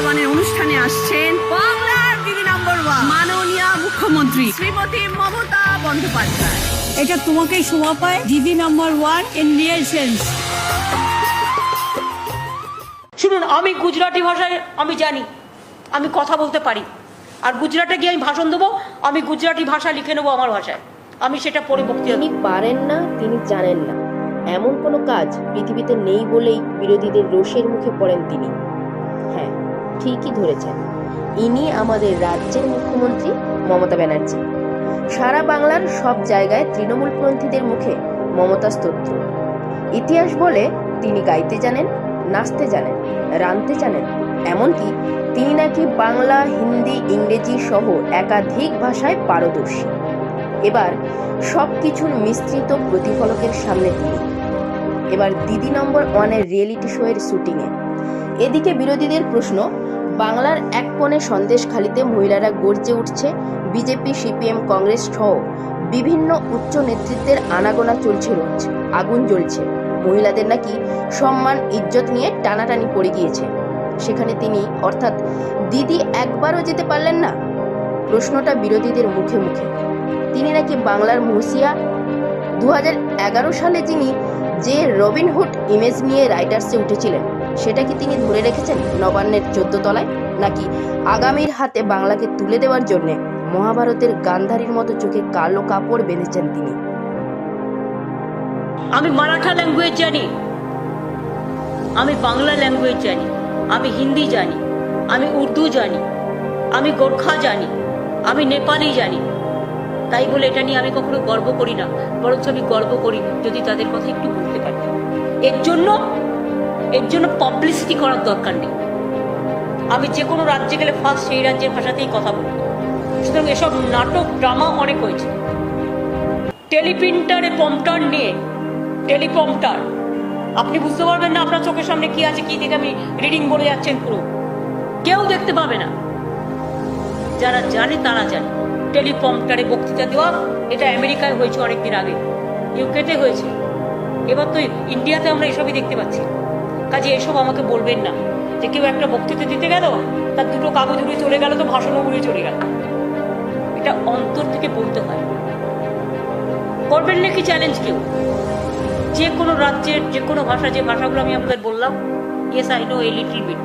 মানে অনুষ্ঠানে আসছেন বাংলার দিদি ওয়ান। মাননীয় মুখ্যমন্ত্রী শ্রীমতী মমতা বন্দ্যোপাধ্যায়। এটা তোমাকেই পায় দিদি ওয়ান ইন শুনুন আমি গুজরাটি ভাষায় আমি জানি আমি কথা বলতে পারি। আর গুজরাটে গিয়ে আমি ভাষণ দেবো আমি গুজরাটি ভাষা লিখে নেব আমার ভাষায়। আমি সেটা পরে বক্তৃতা তিনি পারেন না তিনি জানেন না। এমন কোনো কাজ পৃথিবীতে নেই বলেই বিরোধীদের রোষের মুখে পড়েন তিনি। হ্যাঁ ঠিকই ধরেছেন। ইনি আমাদের রাজ্যের মুখ্যমন্ত্রী মমতা ব্যানার্জি। সারা বাংলার সব জায়গায় তৃণমূলপন্থীদের মুখে মমতা স্তোত্র। ইতিহাস বলে তিনি গাইতে জানেন, নাচতে জানেন, রাঁধতে জানেন, এমনকি তিনি নাকি বাংলা, হিন্দি, ইংরেজি সহ একাধিক ভাষায় পারদর্শী। এবার সব কিছুর মিশ্রিত প্রতিফলকের সামনে তিনি এবার দিদি নম্বর ওয়ানের রিয়েলিটি শো এর শুটিংয়ে। এদিকে বিরোধীদের প্রশ্ন, বাংলার এক কোণে সন্দেশখালিতে মহিলারা গর্জে উঠছে বিজেপি, সিপিএম, কংগ্রেস সহ বিভিন্ন উচ্চ নেতৃত্বের আনাগোনা চলছে রোজ, আগুন জ্বলছে। মহিলাদের নাকি সম্মান, ইজ্জত নিয়ে টানাটানি পড়ে গিয়েছে। সেখানে তিনি, অর্থাৎ দিদি একবারও যেতে পারলেন না? প্রশ্নটা বিরোধীদের মুখে মুখে। তিনি নাকি বাংলার মুসিয়া দু সালে যিনি যে রবিনহুড ইমেজ নিয়ে রাইটার্সে উঠেছিলেন, সেটা কি তিনি ধরে রেখেছেন নবান্নের চোদ্দ তলায় নাকি আগামীর হাতে বাংলাকে তুলে দেওয়ার জন্য মহাভারতের গান্ধারীর মতো চোখে কালো কাপড় বেঁধেছেন তিনি? আমি মারাঠা ল্যাঙ্গুয়েজ জানি। আমি বাংলা ল্যাঙ্গুয়েজ জানি। আমি হিন্দি জানি। আমি উর্দু জানি। আমি গোর্খা জানি। আমি নেপালি জানি। তাই বলে এটা নিয়ে আমি কখনো গর্ব করি না, বরঞ্চ আমি গর্ব করি যদি তাদের কথা একটু বলতে পারি। এর জন্য এর জন্য পাবলিসিটি করার দরকার নেই। আমি যে কোনো রাজ্যে গেলে ফার্স্ট সেই রাজ্যের ভাষাতেই কথা বলি। সুতরাং এসব নাটক ড্রামা অনেক হয়েছে। টেলিপ্রিন্টারে পম্পটার নিয়ে টেলিপম্পটার আপনি বুঝতে পারবেন না আপনার চোখের সামনে কি আছে, কি দেখে আমি রিডিং বলে যাচ্ছেন পুরো। কেউ দেখতে পাবে না। যারা জানে, তারা জানে। টেলিপম্পটারে বক্তৃতা দেওয়া, এটা আমেরিকায় হয়েছে অনেকদিন আগে। ইউকেতে হয়েছে। এবার তো ইন্ডিয়াতে আমরা এসবই দেখতে পাচ্ছি। কাজে এসব আমাকে বলবেন না। যে কেউ একটা বক্তৃতা দিতে গেল, তার দুটো কাগজ উড়ে চলে গেল, তো ভাষণও উড়ে চলে গেল। এটা অন্তর থেকে বলতে হয়। করবেন নাকি চ্যালেঞ্জ কেউ? যে কোনো রাজ্যের, যে কোনো ভাষা, যে ভাষাগুলো আমি আপনাদের বললাম yes I know a little bit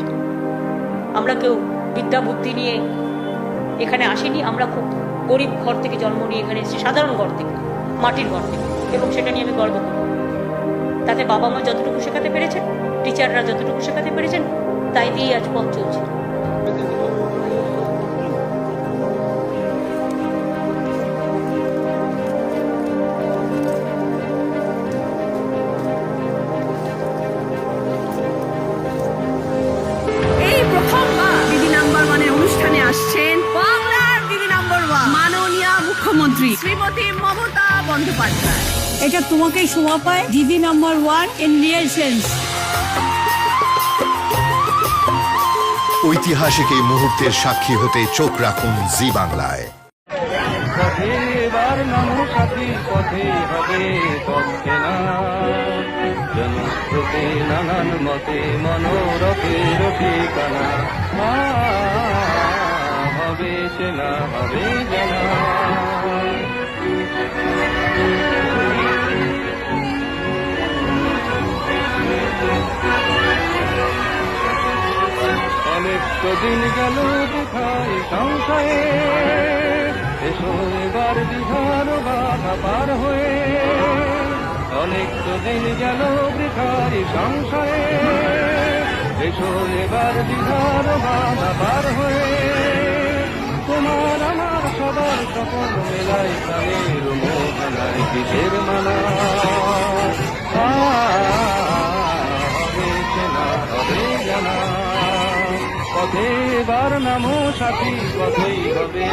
আমরা কেউ বিদ্যা বুদ্ধি নিয়ে এখানে আসিনি, আমরা খুব গরিব ঘর থেকে জন্ম নিয়ে এখানে এসেছি, সাধারণ ঘর থেকে, মাটির ঘর থেকে, এবং সেটা নিয়ে আমি গর্ব করি। তাতে বাবা মা যতটুকু শেখাতে পেরেছেন টিচাররা যতটুকু শেখাতে পেরেছেন, তাই দিয়েই আজ পথ চলছে। মুখ্যমন্ত্রী। শ্রীমতী মমতা বন্দ্যোপাধ্যায়। এটা তোমাকেই শোভা পায় দিদি number one in real sense ঐতিহাসিক এই মুহূর্তের সাক্ষী হতে চোখ রাখুন জি বাংলায়। পথে এবার হবে পথে না। জনস্রোতে নানান মতে মনোরথের ঠিকানা। আ, হবে চেনা হবে জানা। অনেক তো দিন গেল দেখাই সংশয়ে। এসো এবার বিহার বাধা পার হয়ে। অনেক তো দিন গেল বৃথারি সংশয়ে। এসো এবার বিহার বাধা পার হয়ে। তোমার আমার সবার সকল মেলাই প্রাণের মোহনায় কিসের মালা? পথে এবার নামো সাথী পথেই হবে